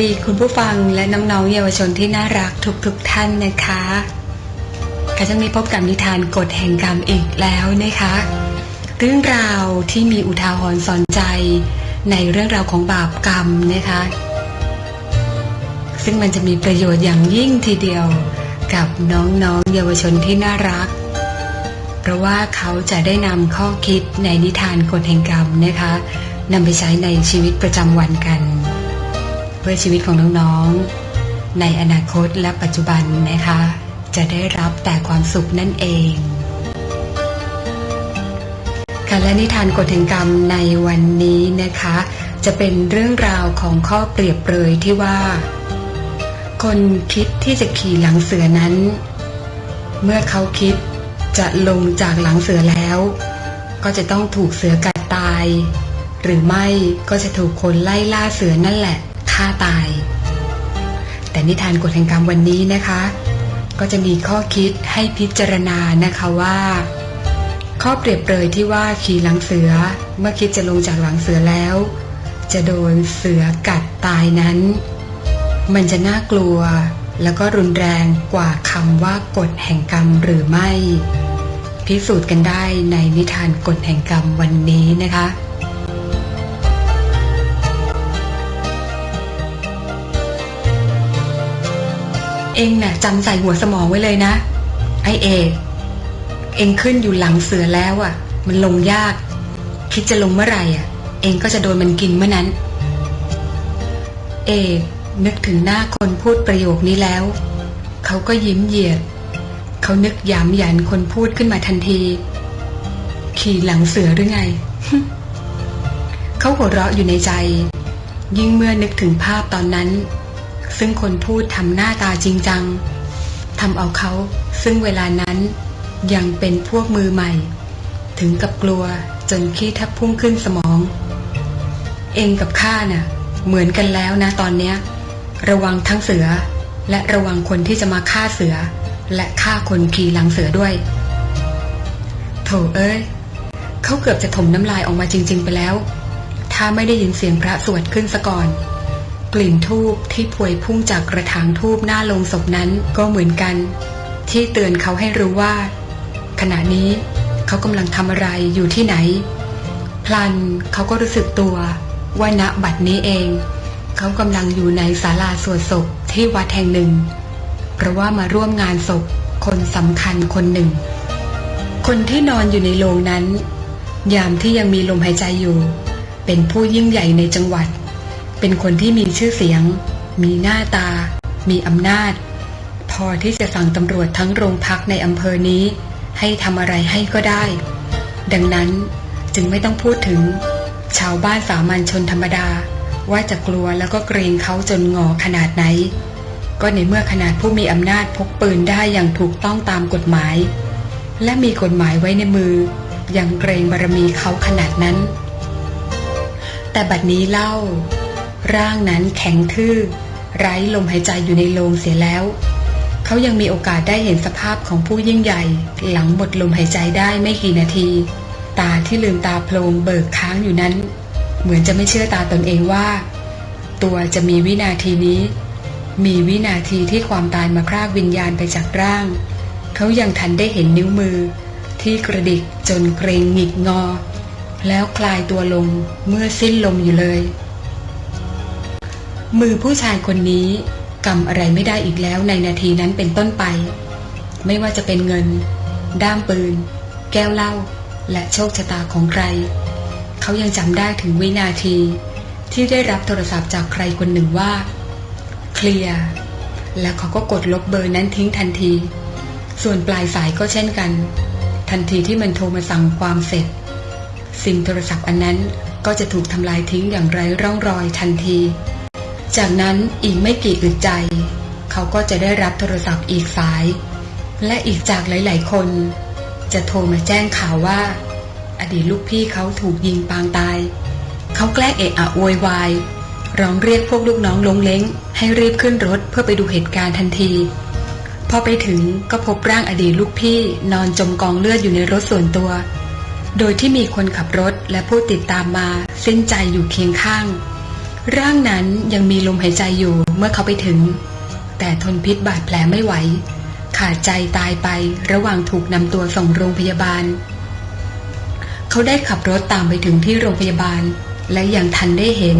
ดีคุณผู้ฟังและน้องๆเยาวชนที่น่ารักทุกๆทท่านนะคะก็จะมีพบกับนิทานกฎแห่งกรรมอีกแล้วนะคะ เรื่องราวที่มีอุทาหรณ์สอนใจในเรื่องราวของบาปกรรมนะคะ ซึ่งมันจะมีประโยชน์อย่างยิ่งทีเดียวกับน้องๆเยาวชนที่น่ารัก เพราะว่าเขาจะได้นำข้อคิดในนิทานกฎแห่งกรรมนะคะนำไปใช้ในชีวิตประจำวันกัน เพื่อชีวิตของน้องๆ ในอนาคตและปัจจุบันนะคะ จะได้รับแต่ความสุขนั่นเองค่ะและนิทานกฎแห่งกรรมในวันนี้นะคะ จะเป็นเรื่องราวของข้อเปรียบเปรยที่ว่า คนคิดที่จะขี่หลังเสือนั้น เมื่อเขาคิดจะลงจากหลังเสือแล้ว ก็จะต้องถูกเสือกัดตาย หรือไม่ก็จะถูกคนไล่ล่าเสือนั่นแหละ ฆ่าตาย แต่นิทานกฎแห่งกรรมวันนี้นะคะ ก็จะมีข้อคิดให้พิจารณานะคะว่า ข้อเปรียบเปรยที่ว่าขี่หลังเสือเมื่อคิดจะลงจากหลังเสือแล้ว จะโดนเสือกัดตายนั้น มันจะน่ากลัวแล้วก็รุนแรงกว่าคำว่ากฎแห่งกรรมหรือไม่ พิสูจน์กันได้ในนิทานกฎแห่งกรรมวันนี้นะคะ องน่ะจำใส่หัวสมองไว้เลยนะ ไอเอ เองขึ้นอยู่หลังเสือแล้วอะ มันลงยาก คิดจะลงเมื่อไหร่อะ เองก็จะโดนมันกินเมื่อนั้น เอ นึกถึงหน้าคนพูดประโยคนี้แล้ว เขาก็ยิ้มเหยียด เขานึกย้ำยันคนพูดขึ้นมาทันที ขี่หลังเสือหรือไง เขาหัวเราะอยู่ในใจ ยิ่งเมื่อนึกถึงภาพตอนนั้น ซึ่งคนพูดทำหน้าตาจริงจังทำเอาเขาซึ่งเวลานั้นยังเป็นพวกมือใหม่ ถึงกับกลัวจนขี้แทบพุ่งขึ้นสมอง เองกับข้าน่ะ เหมือนกันแล้วนะตอนเนี้ย ระวังทั้งเสือ และระวังคนที่จะมาฆ่าเสือ และฆ่าคนขี่หลังเสือด้วยโถเอ้ยเขาเกือบจะถมน้ำลายออกมาจริง ๆ ไปแล้ว ถ้าไม่ได้ยินเสียงพระสวดขึ้นซะก่อน กลิ่นทูบที่พวยพุ่งจากกระถางทูบหน้าโลงศพนั้นก็เหมือนกัน ที่เตือนเขาให้รู้ว่า ขณะนี้เขากำลังทำอะไรอยู่ที่ไหน พลันเขาก็รู้สึกตัวว่าณบัดนี้เอง เขากำลังอยู่ในศาลาสวดศพที่วัดแห่งหนึ่ง เพราะว่ามาร่วมงานศพคนสำคัญคนหนึ่ง คนที่นอนอยู่ในโรงนั้น ยามที่ยังมีลมหายใจอยู่ เป็นผู้ยิ่งใหญ่ในจังหวัด เป็นคนที่มีชื่อเสียง มีหน้าตา มีอำนาจ พอที่จะสั่งตำรวจทั้งโรงพักในอำเภอนี้ ให้ทำอะไรให้ก็ได้ ดังนั้นจึงไม่ต้องพูดถึง ชาวบ้านสามัญชนธรรมดา ว่าจะกลัวแล้วก็เกรงเขาจนงอขนาดไหน ก็ในเมื่อขนาดผู้มีอำนาจพกปืนได้อย่างถูกต้องตามกฎหมาย และมีกฎหมายไว้ในมือ ยังเกรงบารมีเขาขนาดนั้น แต่บัดนี้เล่า ร่างนั้นแข็งทื่อ ไร้ลมหายใจอยู่ในโลงเสียแล้ว เขายังมีโอกาสได้เห็นสภาพของผู้ยิ่งใหญ่ หลังหมดลมหายใจได้ไม่กี่นาที ตาที่ลืมตาโพลงเบิกค้างอยู่นั้น เหมือนจะไม่เชื่อตาตนเองว่า ตัวจะมีวินาทีนี้ มีวินาทีที่ความตายมาครากวิญญาณไปจากร่าง เขายังทันได้เห็นนิ้วมือ ที่กระดิกจนเกรงหงิกงอ แล้วคลายตัวลงเมื่อสิ้นลมอยู่เลย มือผู้ชายคนนี้กำอะไรไม่ได้อีกแล้วในนาทีนั้นเป็นต้นไป ไม่ว่าจะเป็นเงิน ด้ามปืน แก้วเหล้าและโชคชะตาของใคร เขายังจำได้ถึงวินาที ที่ได้รับโทรศัพท์จากใครคนหนึ่งว่า เคลียร์แล้วเขาก็กดลบเบอร์นั้นทิ้งทันที ส่วนปลายสายก็เช่นกัน ทันทีที่มันโทรมาสั่งความเสร็จ ซิมโทรศัพท์อันนั้นก็จะถูกทำลายทิ้งอย่างไร้ร่องรอยทันที จากนั้นอีกไม่กี่อึดใจ เขาก็จะได้รับโทรศัพท์อีกสาย และอีกจากหลาย ๆ คน จะโทรมาแจ้งข่าวว่า อดีตลูกพี่เขาถูกยิงปางตาย เขาแกล้งเอะอะโวยวายร้องเรียกพวกลูกน้องลงเล้ง ให้รีบขึ้นรถเพื่อไปดูเหตุการณ์ทันที พอไปถึงก็พบร่างอดีตลูกพี่นอนจมกองเลือดอยู่ในรถส่วนตัว โดยที่มีคนขับรถและผู้ติดตามมาสิ้นใจอยู่เคียงข้าง ร่างนั้นยังมีลมหายใจอยู่เมื่อเขาไปถึง แต่ทนพิษบาดแผลไม่ไหว ขาดใจตายไประหว่างถูกนำตัวส่งโรงพยาบาล เขาได้ขับรถตามไปถึงที่โรงพยาบาล และยังทันได้เห็น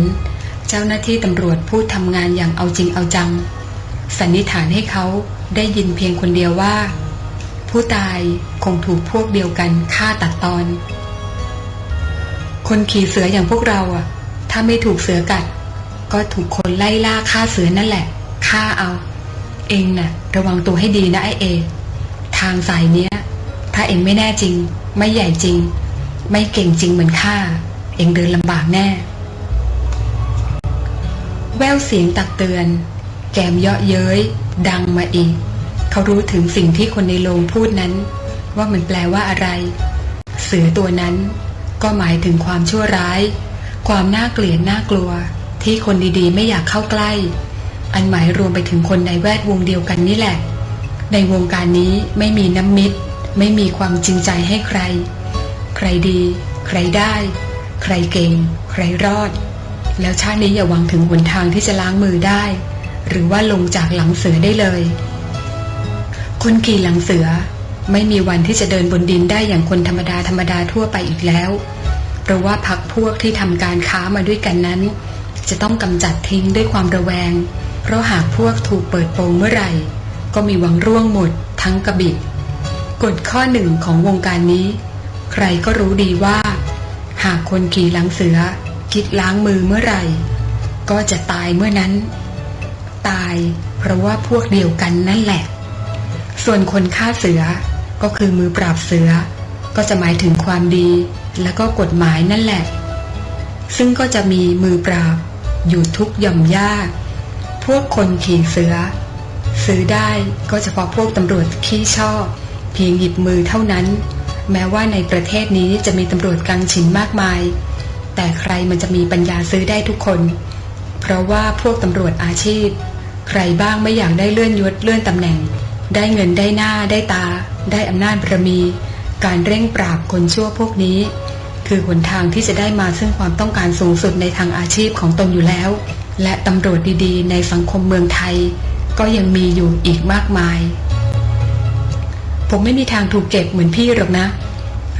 เจ้าหน้าที่ตำรวจพูดทำงานอย่างเอาจริงเอาจัง สันนิษฐานให้เขาได้ยินเพียงคนเดียวว่า ผู้ตายคงถูกพวกเดียวกันฆ่าตัดตอน คนขี่เสืออย่างพวกเราอะ ถ้าไม่ถูกเสือกัด ก็ถูกคนไล่ล่าฆ่าเสือนั่นแหละฆ่าเอา เองน่ะ ระวังตัวให้ดีนะไอเอ ทางสายเนี้ย ถ้าเองไม่แน่จริง ไม่ใหญ่จริง ไม่เก่งจริงเหมือนข้าเองเดินลำบากแน่ แววเสียงตักเตือน แกมเยาะเย้ย ดังมาอีก เขารู้ถึงสิ่งที่คนในโรงพูดนั้น ว่ามันแปลว่าอะไร เสือตัวนั้นก็หมายถึงความชั่วร้าย ความน่าเกลียดน่ากลัว ที่คนดีๆ ไม่อยากเข้าใกล้ อันหมายรวมไปถึงคนในแวดวงเดียวกันนี่แหละ ในวงการนี้ไม่มีน้ำมิตร ไม่มีความจริงใจให้ใคร ใครดี ใครได้ ใครเก่ง ใครรอด แล้วชาตินี้อย่าหวังถึงหนทางที่จะล้างมือได้ หรือว่าลงจากหลังเสือได้เลย คนขี่หลังเสือไม่มีวันที่จะเดินบนดินได้อย่างคนธรรมดาธรรมดาทั่วไปอีกแล้ว ราะว่าพักพวกที่ทำการค้ามาด้วยกันนั้น จะต้องกำจัดทิ้งด้วยความระแวง เพราะหากพวกถูกเปิดโปงเมื่อไหร่ ก็มีหวังร่วงหมดทั้งกระบิดกฎข้อหนึ่งของวงการนี้ ใครก็รู้ดีว่า หากคนขี่หลังเสือ คิดล้างมือเมื่อไหร่ ก็จะตายเมื่อนั้น ตายเพราะว่าพวกเดียวกันนั่นแหละ ส่วนคนฆ่าเสือก็คือมือปราบเสือ ก็จะหมายถึงความดี และก็กฎหมายนั่นแหละ ซึ่งก็จะมีมือปราบ อยู่ทุกย่อมย่าพวกคนขี่เสือ ซื้อได้ก็เฉพาะพวกตำรวจขี้ชอบ เพียงหยิบมือเท่านั้น แม้ว่าในประเทศนี้จะมีตำรวจกังฉินมากมาย แต่ใครมันจะมีปัญญาซื้อได้ทุกคน เพราะว่าพวกตำรวจอาชีพ ใครบ้างไม่อยากได้เลื่อนยศเลื่อนตำแหน่ง ได้เงินได้หน้าได้ตา ได้อำนาจบารมี การเร่งปราบคนชั่วพวกนี้ คือหนทางที่จะได้มาซึ่งความต้องการสูงสุดในทางอาชีพของตนอยู่แล้ว และตำรวจดีๆ ในสังคมเมืองไทย ก็ยังมีอยู่อีกมากมาย ผมไม่มีทางถูกเก็บเหมือนพี่หรอกนะ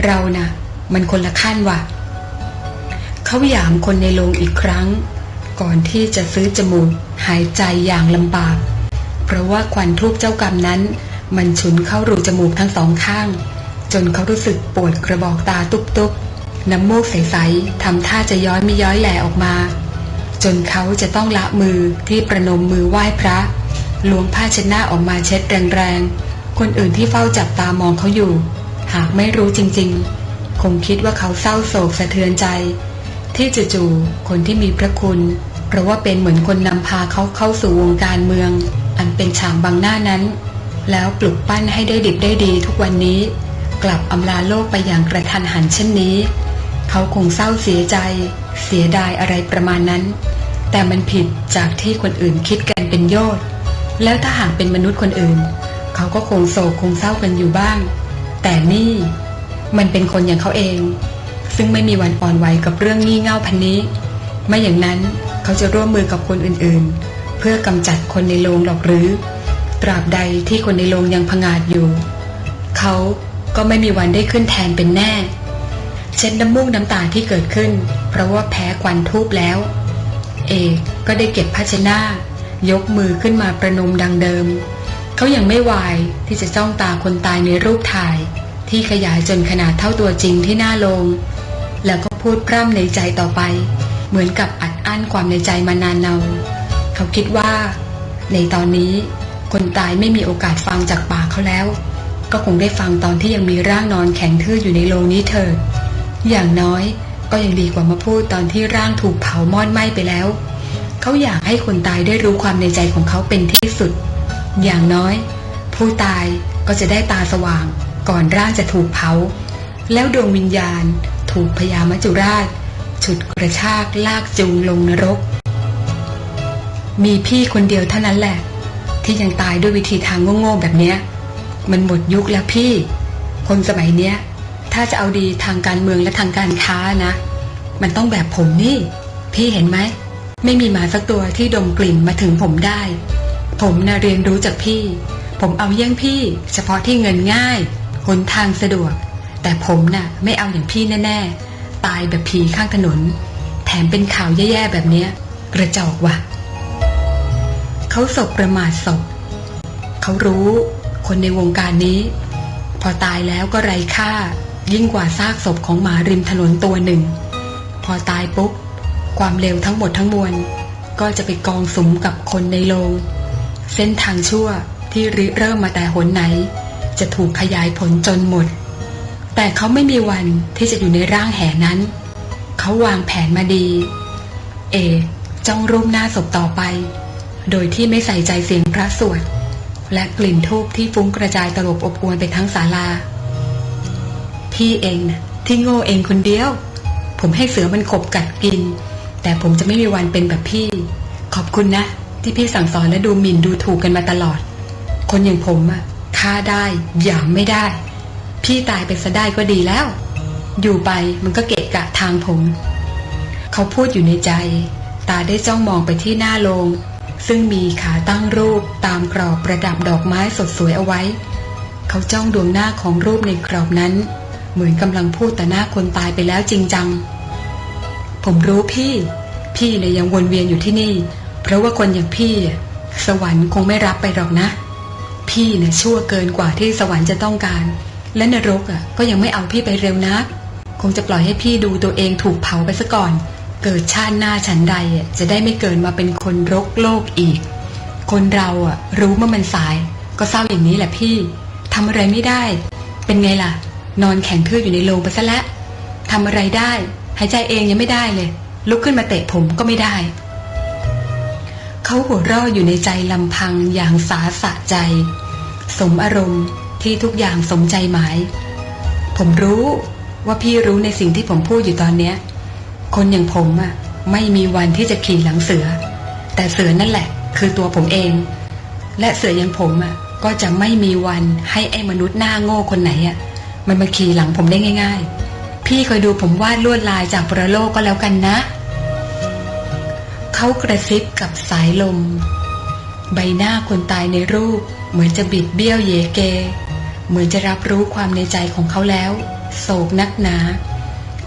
เรานะ่ะ มันคนละขั้นว่ะเขาหยามคนในโรงอีกครั้ง ก่อนที่จะซื้อจมูกหายใจอย่างลำบาก เพราะว่าควันทูบเจ้ากรรมนั้น มันฉุนเข้ารูจมูกทั้งสองข้าง จนเขารู้สึกปวดกระบอกตาตุบๆ น้ำมูกใสๆทำท่าจะย้อยไม่ย้อยแหล่ออกมา จนเขาจะต้องละมือที่ประนมมือไหว้พระล้วงผ้าเช็ดหน้าออกมาเช็ดแรงๆ คนอื่นที่เฝ้าจับตามองเขาอยู่ หากไม่รู้จริงๆ คงคิดว่าเขาเศร้าโศกสะเทือนใจ ที่จู่ๆคนที่มีพระคุณ เพราะว่าเป็นเหมือนคนนำพาเขาเข้าสู่วงการเมือง อันเป็นฉากบังหน้านั้น แล้วปลุกปั้นให้ได้ดิบได้ดีทุกวันนี้ กลับอำลาโลกไปอย่างกระทันหันเช่นนี้ เขาคงเศร้าเสียใจ เสียดายอะไรประมาณนั้น แต่มันผิดจากที่คนอื่นคิดกันเป็นโยชน์แล้วถ้าหากเป็นมนุษย์คนอื่น เขาก็คงโศกคงเศร้ากันอยู่บ้าง แต่นี่มันเป็นคนอย่างเขาเอง ซึ่งไม่มีวันอ่อนไหวกับเรื่องงี่เง่าพันนี้ ไม่อย่างนั้นเขาจะร่วมมือกับคนอื่นๆ เพื่อกำจัดคนในโรงหรอกหรือ ตราบใดที่คนในโรงยังพงาดอยู่ เขา ก็ไม่มีวันได้ขึ้นแทนเป็นแน่ เช็ดน้ำมูกน้ำตาที่เกิดขึ้น เพราะว่าแพ้ควันทูบแล้ว เอกก็ได้เก็บภาชนะยกมือขึ้นมาประนมดังเดิม เขายังไม่วายที่จะจ้องตาคนตายในรูปถ่าย ที่ขยายจนขนาดเท่าตัวจริงที่หน้าโลง แล้วก็พูดพร่ำในใจต่อไป เหมือนกับอัดอั้นความในใจมานานเนาเขาคิดว่า ในตอนนี้คนตายไม่มีโอกาสฟังจากปากเขาแล้ว ก็คงได้ฟังตอนที่ยังมีร่างนอนแข็งทื่ออยู่ในโรงนี้เถิด อย่างน้อยก็ยังดีกว่ามาพูดตอนที่ร่างถูกเผามอดไหม้ไปแล้ว เขาอยากให้คนตายได้รู้ความในใจของเขาเป็นที่สุด อย่างน้อย ผู้ตายก็จะได้ตาสว่าง ก่อนร่างจะถูกเผา แล้วดวงวิญญาณ ถูกพญามัจจุราช ฉุดกระชากลากจูงลงนรก มีพี่คนเดียวเท่านั้นแหละ ที่ยังตายด้วยวิธีทางโง่ๆแบบเนี้ย มันหมดยุคแล้วพี่ คนสมัยเนี้ย ถ้าจะเอาดีทางการเมืองและทางการค้านะ มันต้องแบบผมนี่ พี่เห็นไหม ไม่มีหมาสักตัวที่ดมกลิ่นมาถึงผมได้ ผมน่ะเรียนรู้จากพี่ ผมเอาเยี่ยงพี่ เฉพาะที่เงินง่ายหนทางสะดวก แต่ผมน่ะ ไม่เอาอย่างพี่แน่ๆ ตายแบบผีข้างถนน แถมเป็นข่าวแย่ๆแบบเนี้ย กระจอกว่ะเขาศพประมาทศพเขารู้ คนในวงการนี้ พอตายแล้วก็ไร้ค่า ยิ่งกว่าซากศพของหมาริมถนนตัวหนึ่ง พอตายปุ๊บ ความเร็วทั้งหมดทั้งมวล ก็จะไปกองสมกับคนในโรงเส้นทางชั่วที่ริเริ่มมาแต่หนไหน จะถูกขยายผลจนหมด แต่เขาไม่มีวันที่จะอยู่ในร่างแห่นั้น เขาวางแผนมาดี เอกจ้องรูปหน้าศพต่อไป โดยที่ไม่ใส่ใจเสียงพระสวด และกลิ่นทูบที่ฟุ้งกระจายตลบอบอวนไปทั้งศาลา พี่เองนะที่โง่เองคนเดียว ผมให้เสือมันขบกัดกิน แต่ผมจะไม่มีวันเป็นแบบพี่ ขอบคุณนะ ที่พี่สั่งสอนและดูหมิ่นดูถูกกันมาตลอด คนอย่างผมอะฆ่าได้หยามไม่ได้ พี่ตายไปซะได้ก็ดีแล้ว อยู่ไปมันก็เกะกะทางผม เขาพูดอยู่ในใจ ตาได้จ้องมองไปที่หน้าโลง ซึ่งมีขาตั้งรูปตามกรอบประดับดอกไม้สดสวยเอาไว้ เขาจ้องดวงหน้าของรูปในกรอบนั้น เหมือนกำลังพูดแต่หน้าคนตายไปแล้วจริงจัง ผมรู้พี่ พี่เนี่ยยังวนเวียนอยู่ที่นี่ เพราะว่าคนอย่างพี่ สวรรค์คงไม่รับไปหรอกนะ พี่เนี่ยชั่วเกินกว่าที่สวรรค์จะต้องการ และนรกอะก็ยังไม่เอาพี่ไปเร็วนัก คงจะปล่อยให้พี่ดูตัวเองถูกเผาไปซะก่อน เกิดชาติหน้าฉันใดอะจะได้ไม่เกินมาเป็นคนรกโลกอีก คนเราอะ รู้เมื่อมันสาย ก็เศร้าอย่างนี้แหละพี่ทำอะไรไม่ได้ เป็นไงล่ะ นอนแข็งทื่ออยู่ในโรงไปซะแล้วทำอะไรได้ หายใจเองยังไม่ได้เลย ลุกขึ้นมาเตะผมก็ไม่ได้ เขาหัวเราะอยู่ในใจลำพังอย่างสาสะใจ สมอารมณ์ที่ทุกอย่างสมใจหมาย ผมรู้ว่าพี่รู้ในสิ่งที่ผมพูดอยู่ตอนเนี้ย คนอย่างผมอะไม่มีวันที่จะขี่หลังเสือ แต่เสือนั่นแหละ คือตัวผมเอง และเสืออย่างผมอะก็จะไม่มีวันให้ไอ้มนุษย์หน้าโง่คนไหนอะมันมาขี่หลังผมได้ง่าย ๆ พี่คอยดูผมวาดลวดลายจากปรโลกก็แล้วกันนะ เขากระซิบกับสายลม ใบหน้าคนตายในรูป เหมือนจะบิดเบี้ยวเยเก เหมือนจะรับรู้ความในใจของเขาแล้ว โศกนักหนา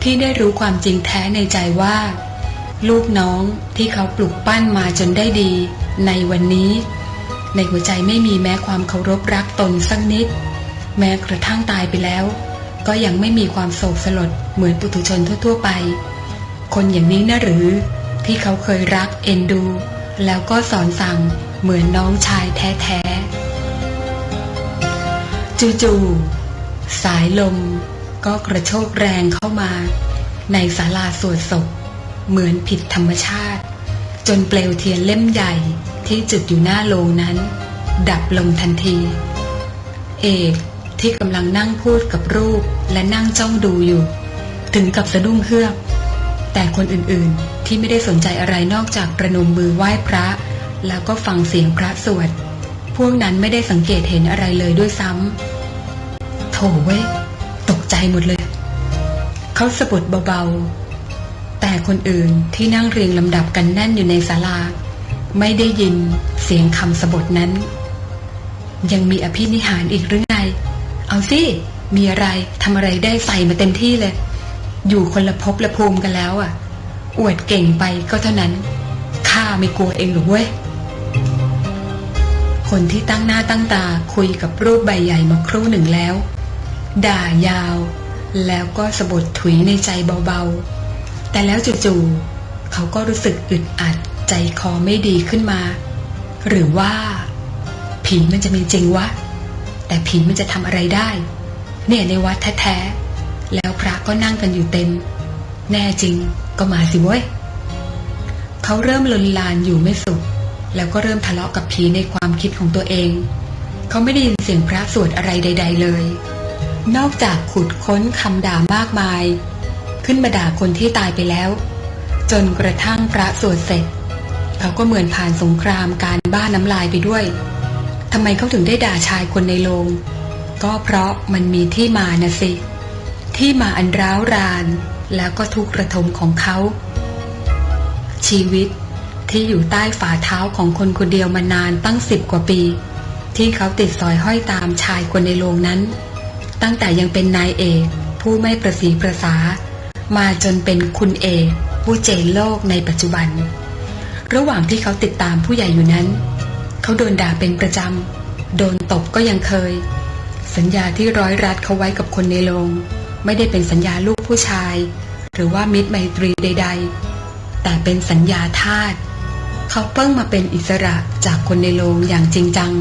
ที่ได้รู้ความจริงแท้ในใจว่า ลูกน้องที่เขาปลุกปั้นมาจนได้ดี ในวันนี้ ในหัวใจไม่มีแม้ความเคารพรักตนสักนิด แม้กระทั่งตายไปแล้ว ก็ยังไม่มีความโศกสลดเหมือนปุถุชนทั่วๆไป คนอย่างนี้นะหรือ ที่เขาเคยรักเอ็นดู แล้วก็สอนสั่งเหมือนน้องชายแท้ๆจู่ๆสายลม ก็กระโชกแรงเข้ามา ในศาลาสวดศพ เหมือนผิดธรรมชาติ จนเปลวเทียนเล่มใหญ่ที่จุดอยู่หน้าโลงนั้น ดับลงทันที เอกที่กำลังนั่งพูดกับรูปและนั่งจ้องดูอยู่ ถึงกับสะดุ้งเฮือก แต่คนอื่นๆที่ไม่ได้สนใจอะไรนอกจากประนมมือไหว้พระ แล้วก็ฟังเสียงพระสวดพวกนั้นไม่ได้สังเกตเห็นอะไรเลยด้วยซ้ำโถเว้ย ใจหมดเลย เขาสะบัดเบาๆ แต่คนอื่นที่นั่งเรียงลำดับกันแน่นอยู่ในศาลา ไม่ได้ยินเสียงคำสะบดนั้น ยังมีอภินิหารอีกหรือไง เอาสิ มีอะไรทำอะไรได้ใส่มาเต็มที่เลย อยู่คนละภพละภูมิกันแล้วอะ อวดเก่งไปก็เท่านั้นข้าไม่กลัวเองหรอกเว้ยคนที่ตั้งหน้าตั้งตาคุยกับรูปใบใหญ่มาครู่หนึ่งแล้ว ด่ายาว แล้วก็สะบดถุยในใจเบาๆ แต่แล้วจู่ๆเขาก็รู้สึกอึดอัดใจคอไม่ดีขึ้นมา หรือว่า ผีมันจะมีจริงวะ แต่ผีมันจะทำอะไรได้ เนี่ยในวัดแท้ๆ แล้วพระก็นั่งกันอยู่เต็ม แน่จริงก็มาสิเว้ยเขาเริ่มลนลานอยู่ไม่สุข แล้วก็เริ่มทะเลาะกับผีในความคิดของตัวเอง เขาไม่ได้ยินเสียงพระสวดอะไรใด ๆ เลย นอกจากขุดค้นคำด่ามากมาย ขึ้นมาด่าคนที่ตายไปแล้ว จนกระทั่งพระสวดเสร็จ เขาก็เหมือนผ่านสงครามการบ้าน้ำลายไปด้วยทำไมเขาถึงได้ด่าชายคนในโรงก็เพราะมันมีที่มานะสิ ที่มาอันร้าวราน แล้วก็ทุกระทมของเขา ชีวิตที่อยู่ใต้ฝ่าเท้าของคนคนเดียวมานานตั้งสิบกว่าปี ที่เขาติดสอยห้อยตามชายคนในโรงนั้น ตั้งแต่ยังเป็นนายเอกผู้ไม่ประสีประสา มาจนเป็นคุณเอกผู้เจนโลกในปัจจุบัน ระหว่างที่เขาติดตามผู้ใหญ่อยู่นั้น เขาโดนด่าเป็นประจำ โดนตบก็ยังเคย สัญญาที่ร้อยรัดเขาไว้กับคนในโรงไม่ได้เป็นสัญญาลูกผู้ชาย หรือว่ามิตรไมตรีใด ๆ แต่เป็นสัญญาทาสเขาเพิ่งมาเป็นอิสระจากคนในโรงอย่างจริงจัง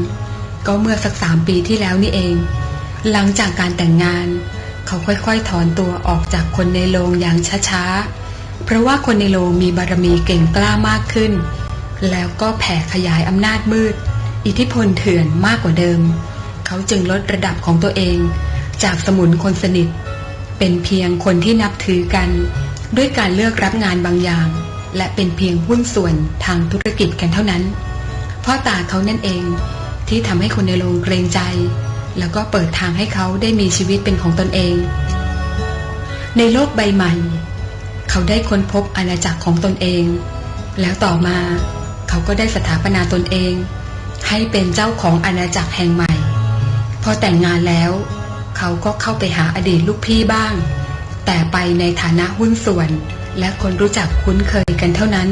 ก็เมื่อสักสามปีที่แล้วนี่เอง หลังจากการแต่งงาน เขาค่อยๆ ถอนตัวออกจากคนในโรงอย่างช้าๆ เพราะว่าคนในโรงมีบารมีเก่งกล้ามากขึ้น แล้วก็แผ่ขยายอำนาจมืด อิทธิพลเถื่อนมากกว่าเดิม เขาจึงลดระดับของตัวเอง จากสมุนคนสนิท เป็นเพียงคนที่นับถือกัน ด้วยการเลือกรับงานบางอย่าง และเป็นเพียงหุ้นส่วนทางธุรกิจกันเท่านั้นพ่อตาเขานั่นเองที่ทำให้คนในโรงเกรงใจ แล้วก็เปิดทางให้เขาได้มีชีวิตเป็นของตนเอง ในโลกใบใหม่ เขาได้ค้นพบอาณาจักรของตนเอง แล้วต่อมาเขาก็ได้สถาปนาตนเอง ให้เป็นเจ้าของอาณาจักรแห่งใหม่ พอแต่งงานแล้ว เขาก็เข้าไปหาอดีตลูกพี่บ้าง แต่ไปในฐานะหุ้นส่วน และคนรู้จักคุ้นเคยกันเท่านั้น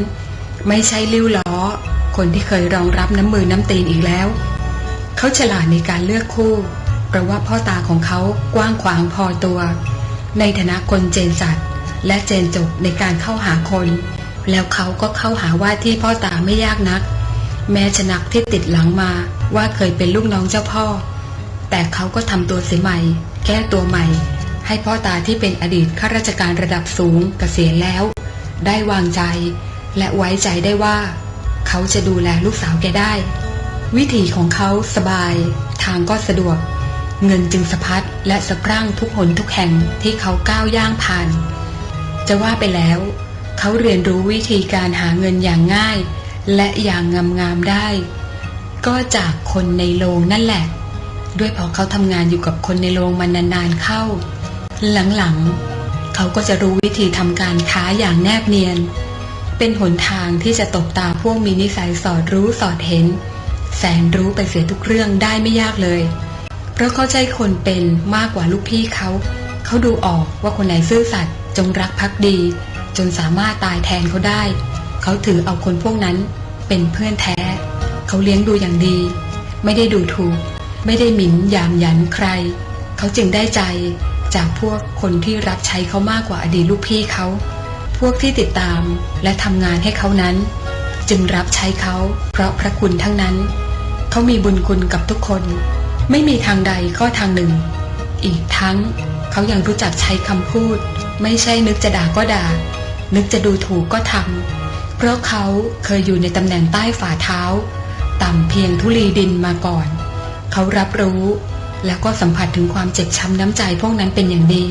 ไม่ใช่ลิ้วล้อ คนที่เคยรองรับน้ำมือน้ำตีนอีกแล้ว เขาฉลาดในการเลือกคู่เพราะว่าพ่อตาของเขากว้างขวางพอตัว ในฐานะคนเจนจัด และเจนจบในการเข้าหาคน แล้วเขาก็เข้าหาว่าที่พ่อตาไม่ยากนัก แม้ชนักที่ติดหลังมาว่าเคยเป็นลูกน้องเจ้าพ่อ แต่เขาก็ทำตัวเสียใหม่ แก้ตัวใหม่ ให้พ่อตาที่เป็นอดีตข้าราชการระดับสูงเกษียณแล้ว ได้วางใจ และไว้ใจได้ว่า เขาจะดูแลลูกสาวแกได้ วิถีของเขาสบาย ทางก็สะดวก เงินจึงสะพัดและสะพรั่งทุกหนทุกแห่งที่เขาก้าวย่างผ่าน จะว่าไปแล้ว เขาเรียนรู้วิธีการหาเงินอย่างง่าย และอย่างงามๆได้ ก็จากคนในโรงนั่นแหละ ด้วยเพอเขาทำงานอยู่กับคนในโรงมานานๆเข้า หลังๆ เขาก็จะรู้วิธีทำการค้าอย่างแนบเนียน เป็นหนทางที่จะตบตาพวกมีนิสัยสอดรู้สอดเห็น แสนรู้ไปเสียทุกเรื่องได้ไม่ยากเลย เพราะเขาใจคนเป็นมากกว่าลูกพี่เขา เขาดูออกว่าคนไหนซื่อสัตย์จงรักภักดี จนสามารถตายแทนเขาได้ เขาถือเอาคนพวกนั้นเป็นเพื่อนแท้ เขาเลี้ยงดูอย่างดี ไม่ได้ดูถูก ไม่ได้หมิ่นยามยันใคร เขาจึงได้ใจจากพวกคนที่รับใช้เขามากกว่าอดีตลูกพี่เขา พวกที่ติดตามและทำงานให้เขานั้น จึงรับใช้เขาเพราะพระคุณทั้งนั้น เขามีบุญคุณกับทุกคน ไม่มีทางใดก็ทางหนึ่ง อีกทั้งเขายังรู้จักใช้คำพูด ไม่ใช่นึกจะด่าก็ด่า นึกจะดูถูกก็ทำเพราะเขาเคยอยู่ในตำแหน่งใต้ฝ่าเท้า ต่ำเพียงทุลีดินมาก่อน เขารับรู้แล้วก็สัมผัสถึงความเจ็บช้ำน้ำใจพวกนั้นเป็นอย่างดี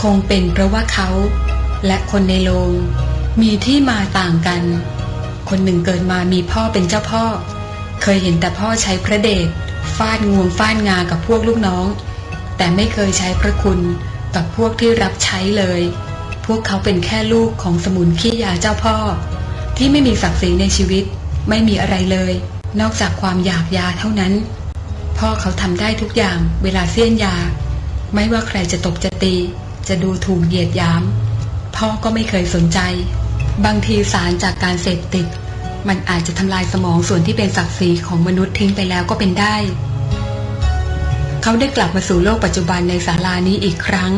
คงเป็นเพราะว่าเขาและคนในโรงมีที่มาต่างกัน คนหนึ่งเกิดมามีพ่อเป็นเจ้าพ่อ เคยเห็นแต่พ่อใช้พระเดชฟาดงวงฟาดงากับพวกลูกน้อง แต่ไม่เคยใช้พระคุณกับพวกที่รับใช้เลย พวกเขาเป็นแค่ลูกของสมุนขี้ยาเจ้าพ่อ ที่ไม่มีศักดิ์ศรีในชีวิต ไม่มีอะไรเลย นอกจากความอยากยาเท่านั้น พ่อเขาทำได้ทุกอย่างเวลาเสี้ยนยา ไม่ว่าใครจะตบจะตี จะดูถูกเหยียดหยาม พ่อก็ไม่เคยสนใจ บางทีสารจากการเสพติด มันอาจจะทำลายสมองส่วนที่เป็นศักดิ์ศรีของมนุษย์ทิ้งไปแล้วก็เป็นได้ เขาได้กลับมาสู่โลกปัจจุบันในศาลานี้อีกครั้ง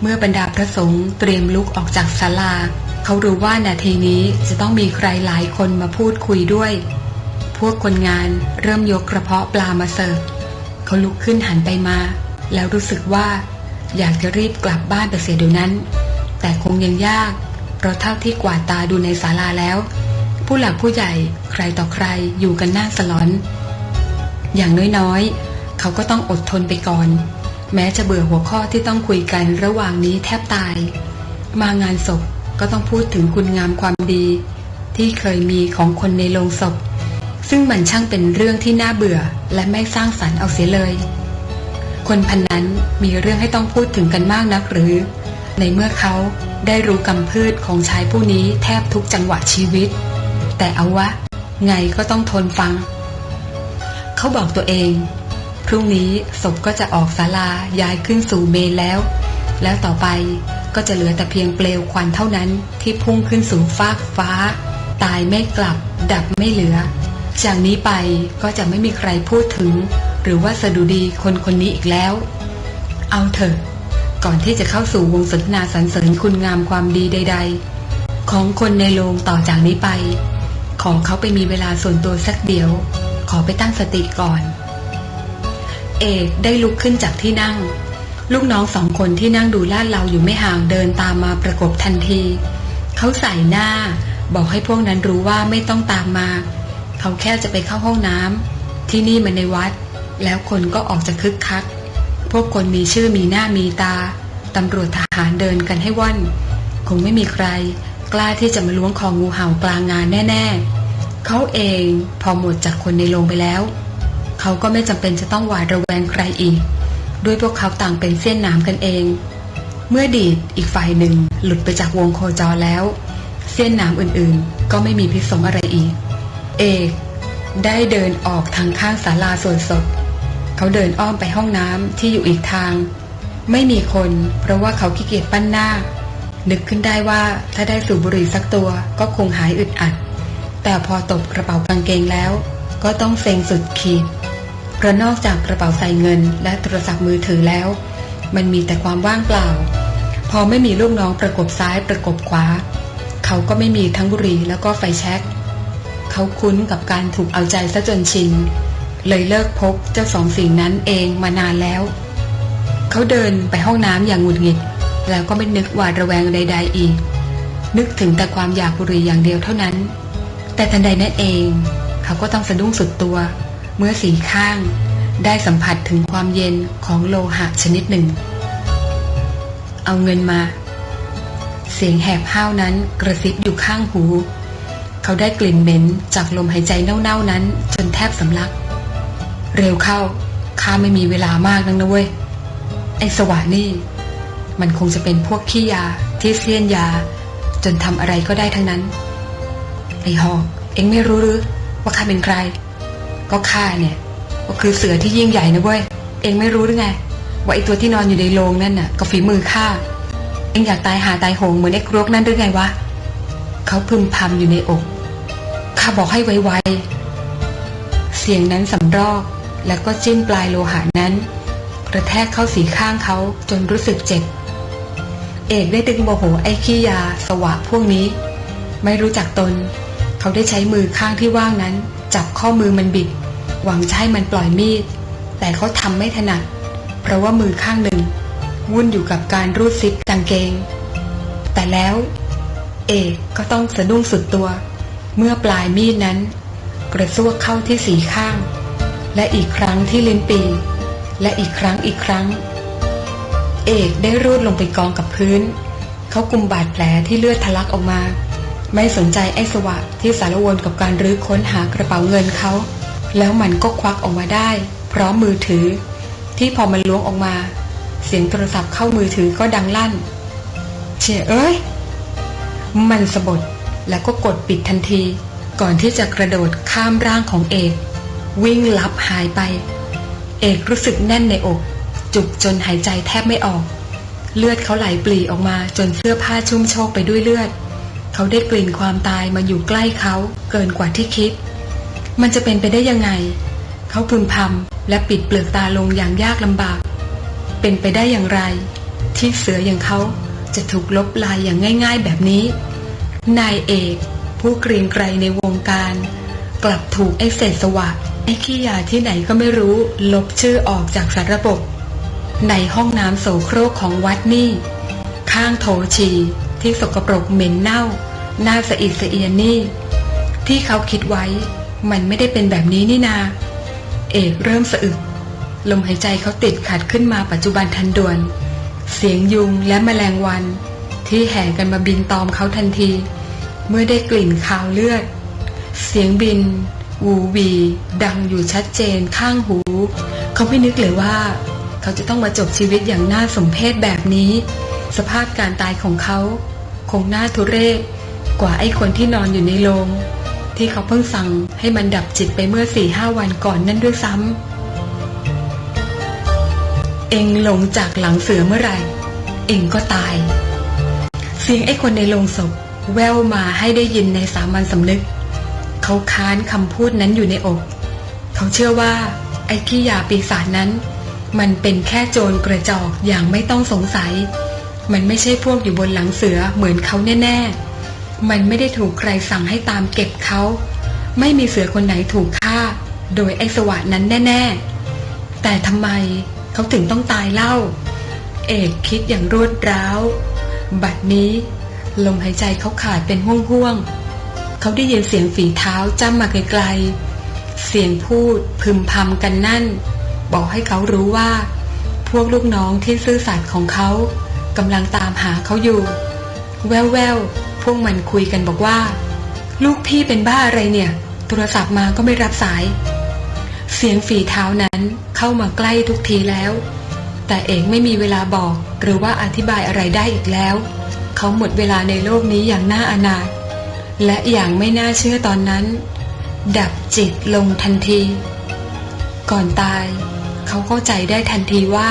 เมื่อบรรดาพระสงฆ์เตรียมลุกออกจากศาลา เขารู้ว่านาทีนี้จะต้องมีใครหลายคนมาพูดคุยด้วย พวกคนงานเริ่มยกกระเพาะปลามาเสิร์ฟเขาลุกขึ้นหันไปมา แล้วรู้สึกว่า อยากจะรีบกลับบ้านไปเสียเดี๋ยวนั้น แต่คงยังยาก เพราะเท่าที่กวาดตาดูในศาลาแล้ว ผู้หลักผู้ใหญ่ใครต่อใครอยู่กันหน้าสลอน อย่างน้อยๆ เขาก็ต้องอดทนไปก่อน แม้จะเบื่อหัวข้อที่ต้องคุยกันระหว่างนี้แทบตาย มางานศพก็ต้องพูดถึงคุณงามความดี ที่เคยมีของคนในโรงศพ ซึ่งมันช่างเป็นเรื่องที่น่าเบื่อและไม่สร้างสรรค์เอาเสียเลย คนพันนั้นมีเรื่องให้ต้องพูดถึงกันมากนักหรือ ในเมื่อเขาได้รู้กำพืชของชายผู้นี้แทบทุกจังหวะชีวิต แต่เอาวะ ไงก็ต้องทนฟัง เขาบอกตัวเอง พรุ่งนี้ศพก็จะออกศาลาย้ายขึ้นสู่เมนแล้ว แล้วต่อไปก็จะเหลือแต่เพียงเปลวควันเท่านั้นที่พุ่งขึ้นสู่ฟากฟ้า ตายไม่กลับ ดับไม่เหลือ จากนี้ไปก็จะไม่มีใครพูดถึง หรือว่าสะดุดีคนคนนี้อีกแล้ว เอาเถอะ ก่อนที่จะเข้าสู่วงสนทนาสรรเสริญคุณงามความดีใด ๆ ของคนในโรงต่อจากนี้ไป ขอเขาไปมีเวลาส่วนตัวสักเดียว ขอไปตั้งสติก่อน เอกได้ลุกขึ้นจากที่นั่ง ลูกน้องสองคนที่นั่งดูลาดเราอยู่ไม่ห่างเดินตามมาประกบทันที เขาใส่หน้า บอกให้พวกนั้นรู้ว่าไม่ต้องตามมา เขาแค่จะไปเข้าห้องน้ำที่นี่มันในวัด แล้วคนก็ออกจะคึกคัก พวกคนมีชื่อมีหน้ามีตาตำรวจทหารเดินกันให้ว่อน คงไม่มีใคร กล้าที่จะมาล้วงคองูเห่ากลางงานแน่ ๆ เขาเองพอหมดจากคนในโรงไปแล้ว เขาก็ไม่จำเป็นจะต้องหวาดระแวงใครอีก ด้วยพวกเขาต่างเป็นเส้นหนามกันเอง เมื่อดีดอีกฝ่ายหนึ่งหลุดไปจากวงโคจรแล้ว เส้นหนามอื่นๆ ก็ไม่มีพิษสงอะไรอีก เอกได้เดินออกทางข้างศาลาส่วนศพ เขาเดินอ้อมไปห้องน้ำที่อยู่อีกทาง ไม่มีคนเพราะว่าเขาขี้เกียจปั้นหน้า นึกขึ้นได้ว่าถ้าได้สูบบุหรี่สักตัวก็คงหายอึดอัด แต่พอตบกระเป๋ากางเกงแล้ว ก็ต้องเซ็งสุดขีด เพราะนอกจากกระเป๋าใส่เงิน และโทรศัพท์มือถือแล้ว มันมีแต่ความว่างเปล่า พอไม่มีลูกน้องประกบซ้ายประกบขวา เขาก็ไม่มีทั้งบุหรี่แล้วก็ไฟแช็กเขาคุ้นกับการถูกเอาใจซะจนชิน เลยเลิกพบเจ้าสองสิ่งนั้นเองมานานแล้ว เขาเดินไปห้องน้ำอย่างหงุดหงิด แล้วก็ไม่นึกหวาดระแวงใด ๆ อีก นึกถึงแต่ความอยากบุหรี่อย่างเดียวเท่านั้น แต่ทันใดนั้นเอง เขาก็ต้องสะดุ้งสุดตัว เมื่อสีข้างได้สัมผัสถึงความเย็นของโลหะชนิดหนึ่ง เอาเงินมา เสียงแหบห้าวนั้นกระซิบอยู่ข้างหู เขาได้กลิ่นเหม็นจากลมหายใจเน่าๆนั้น จนแทบสำลัก เร็วเข้าข้าไม่มีเวลามากนักนะเว้ย ไอ้สวะนี่ มันคงจะเป็นพวกขี้ยาที่เสี้ยนยา จนทำอะไรก็ได้ทั้งนั้น ไอ้หอก เอ็งไม่รู้หรือว่าข้าเป็นใคร ก็ข้าเนี่ย ก็คือเสือที่ยิ่งใหญ่นะเว้ย เอ็งไม่รู้หรือไง ว่าไอ้ตัวที่นอนอยู่ในโรงนั่นน่ะ ก็ฝีมือข้า เอ็งอยากตายหาตายโหงเหมือนไอ้ครกนั่นหรือไงวะ เขาพึมพำอยู่ในอก ข้าบอกให้ไวๆ เสียงนั้นสำรอกแล้วก็จิ้มปลายโลหะนั้น กระแทกเข้าสีข้างเขาจนรู้สึกเจ็บ เอกได้ดึงโมโหไอ้ขี้ยาสวะพวกนี้ ไม่รู้จักตน เขาได้ใช้มือข้างที่ว่างนั้น จับข้อมือมันบิด หวังจะให้มันปล่อยมีด แต่เขาทำไม่ถนัด เพราะว่ามือข้างหนึ่ง วุ่นอยู่กับการรูดซิปกางเกง แต่แล้ว เอกก็ต้องสะดุ้งสุดตัว เมื่อปลายมีดนั้น กระซวกเข้าที่สีข้าง และอีกครั้งที่ลิ้นปี และอีกครั้งอีกครั้ง เอกได้รูดลงไปกองกับพื้น เขากุมบาดแผลที่เลือดทะลักออกมา ไม่สนใจไอ้สวะที่สารวนกับการรื้อค้นหากระเป๋าเงินเขา แล้วมันก็ควักออกมาได้ พร้อมมือถือ ที่พอมันล้วงออกมา เสียงโทรศัพท์เข้ามือถือก็ดังลั่น เชี่ยเอ้ย มันสะบดแล้วก็กดปิดทันที ก่อนที่จะกระโดดข้ามร่างของเอก วิ่งลับหายไป เอกรู้สึกแน่นในอก จุกจนหายใจแทบไม่ออก เลือดเขาไหลปลีออกมาจนเสื้อผ้าชุ่มโชกไปด้วยเลือด เขาได้กลิ่นความตายมาอยู่ใกล้เขาเกินกว่าที่คิด มันจะเป็นไปได้ยังไง เขาพึมพำและปิดเปลือกตาลงอย่างยากลำบาก เป็นไปได้อย่างไร ที่เสืออย่างเขาจะถูกลบลายอย่างง่าย ๆ แบบนี้ นายเอก ผู้เกรียงไกรในวงการ กลับถูกไอ้เศษสวะไอ้ขี้ยาที่ไหนก็ไม่รู้ ลบชื่อออกจากสารระบบ ในห้องน้ำโสโครกของวัดนี่ ข้างโถฉี่ ที่สกปรกเหม็นเน่าหน้าสะอิดสะเอียนนี่ ที่เขาคิดไว้มันไม่ได้เป็นแบบนี้นี่นา เอกเริ่มสะอึก ลมหายใจเขาติดขัดขึ้นมาปัจจุบันทันด่วน เสียงยุงและแมลงวัน ที่แห่กันมาบินตอมเขาทันที เมื่อได้กลิ่นคาวเลือด เสียงบินวูวีดังอยู่ชัดเจนข้างหู เขาไม่นึกเลยว่า เขาจะต้องมาจบชีวิตอย่างน่าสมเพชแบบนี้ สภาพการตายของเขา คงน่าทุเรศกว่าไอ้คนที่นอนอยู่ในโรงที่เขาเพิ่งสั่งให้มันดับจิตไปเมื่อสี่ห้าวันก่อนนั่นด้วยซ้ำเองหลงจากหลังเสือเมื่อไหร่ เองก็ตาย เสียงไอ้คนในโรงศพแววมาให้ได้ยินในสามัญสำนึก เขาค้านคำพูดนั้นอยู่ในอก เขาเชื่อว่าไอ้ขี้ยาปีศาจนั้น มันเป็นแค่โจรกระจอกอย่างไม่ต้องสงสัย มันไม่ใช่พวกอยู่บนหลังเสือเหมือนเขาแน่ๆ มันไม่ได้ถูกใครสั่งให้ตามเก็บเขา ไม่มีเสือคนไหนถูกฆ่า โดยไอ้สวะนั้นแน่ ๆ แต่ทำไมเขาถึงต้องตายเล่า เอกคิดอย่างรวดร้าว บัดนี้ ลมหายใจเขาขาดเป็นห่วงๆ เขาได้ยินเสียงฝีเท้าจ้ำมาไกลๆ เสียงพูดพึมพำกันนั่น บอกให้เขารู้ว่า พวกลูกน้องที่ซื่อสัตย์ของเขา กำลังตามหาเขาอยู่ แววๆพวกมันคุยกันบอกว่า ลูกพี่เป็นบ้าอะไรเนี่ย โทรศัพท์มาก็ไม่รับสาย เสียงฝีเท้านั้นเข้ามาใกล้ทุกทีแล้ว แต่เอกไม่มีเวลาบอกหรือว่าอธิบายอะไรได้อีกแล้ว เขาหมดเวลาในโลกนี้อย่างน่าอนาถและอย่างไม่น่าเชื่อตอนนั้น ดับจิตลงทันที ก่อนตาย เขาเข้าใจได้ทันทีว่า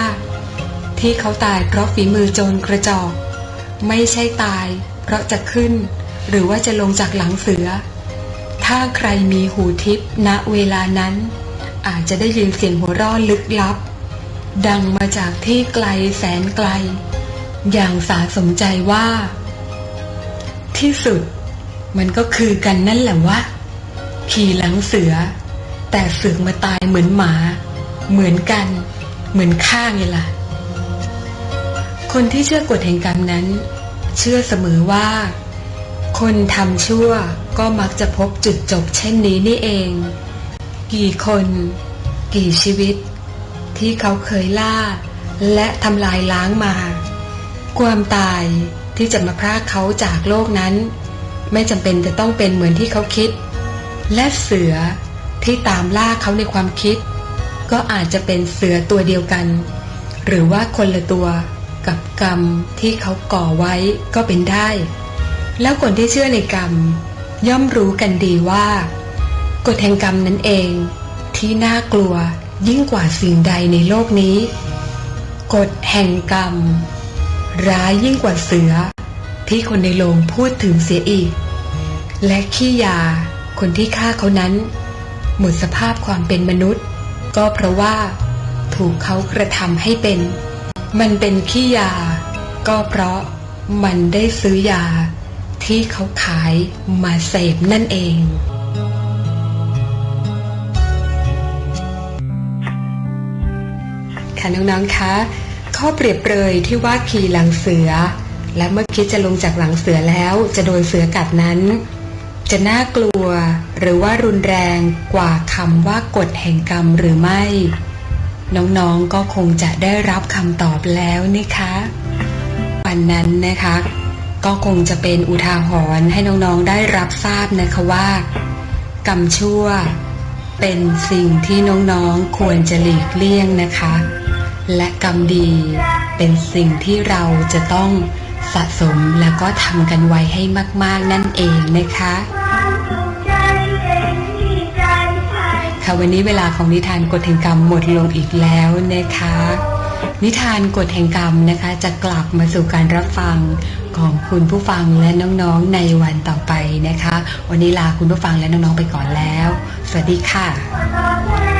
ที่เขาตายเพราะฝีมือโจรกระจอก ไม่ใช่ตาย เพราะจะขึ้น หรือว่าจะลงจากหลังเสือ ถ้าใครมีหูทิพย์ณเวลานั้น อาจจะได้ยินเสียงหัวเราะลึกลับ ดังมาจากที่ไกลแสนไกล อย่างสาสมใจว่า ที่สุด มันก็คือกันนั่นแหละวะขี่หลังเสือ แต่เสือมาตายเหมือนหมา เหมือนกัน เหมือนข้าไงล่ะ คนที่เชื่อกฎแห่งกรรมนั้น เชื่อเสมอว่า คนทำชั่วก็มักจะพบจุดจบเช่นนี้นี่เอง กี่คน กี่ชีวิต ที่เขาเคยล่า และทำลายล้างมา ความตายที่จะมาพรากเขาจากโลกนั้น ไม่จำเป็นจะต้องเป็นเหมือนที่เขาคิด และเสือที่ตามล่าเขาในความคิด ก็อาจจะเป็นเสือตัวเดียวกัน หรือว่าคนละตัว กับกรรมที่เขาก่อไว้ก็เป็นได้ แล้วคนที่เชื่อในกรรม ย่อมรู้กันดีว่า กฎแห่งกรรมนั้นเอง ที่น่ากลัวยิ่งกว่าสิ่งใดในโลกนี้ กฎแห่งกรรม ร้ายยิ่งกว่าเสือ ที่คนในโรงพูดถึงเสียอีก และขี้ยาคนที่ฆ่าเขานั้น หมดสภาพความเป็นมนุษย์ ก็เพราะว่าถูกเขากระทำให้เป็น มันเป็นขี้ยา ก็เพราะมันได้ซื้อยา ที่เขาขายมาเสพนั่นเองค่ะน้องๆคะข้อเปรียบเปรยที่ว่าขี่หลังเสือ และเมื่อคิดจะลงจากหลังเสือแล้วจะโดนเสือกัดนั้น จะน่ากลัวหรือว่ารุนแรงกว่าคำว่ากฎแห่งกรรมหรือไม่ น้องๆก็คงจะได้รับคำตอบแล้วนะคะวันนั้นนะคะ ก็คงจะเป็นอุทาหรณ์ให้น้องๆได้รับทราบนะคะว่ากรรมชั่ว เป็นสิ่งที่น้องๆควรจะหลีกเลี่ยงนะคะ และกรรมดีเป็นสิ่งที่เราจะต้องสะสมแล้วก็ทำกันไว้ให้มาก ๆ นั่นเองนะคะ วันนี้เวลาของนิทานกฎแห่งกรรมหมดลงอีกแล้วนะคะ นิทานกฎแห่งกรรมนะคะ จะกลับมาสู่การรับฟังของคุณผู้ฟังและน้องๆในวันต่อไปนะคะ วันนี้ลาคุณผู้ฟังและน้องๆไปก่อนแล้ว สวัสดีค่ะ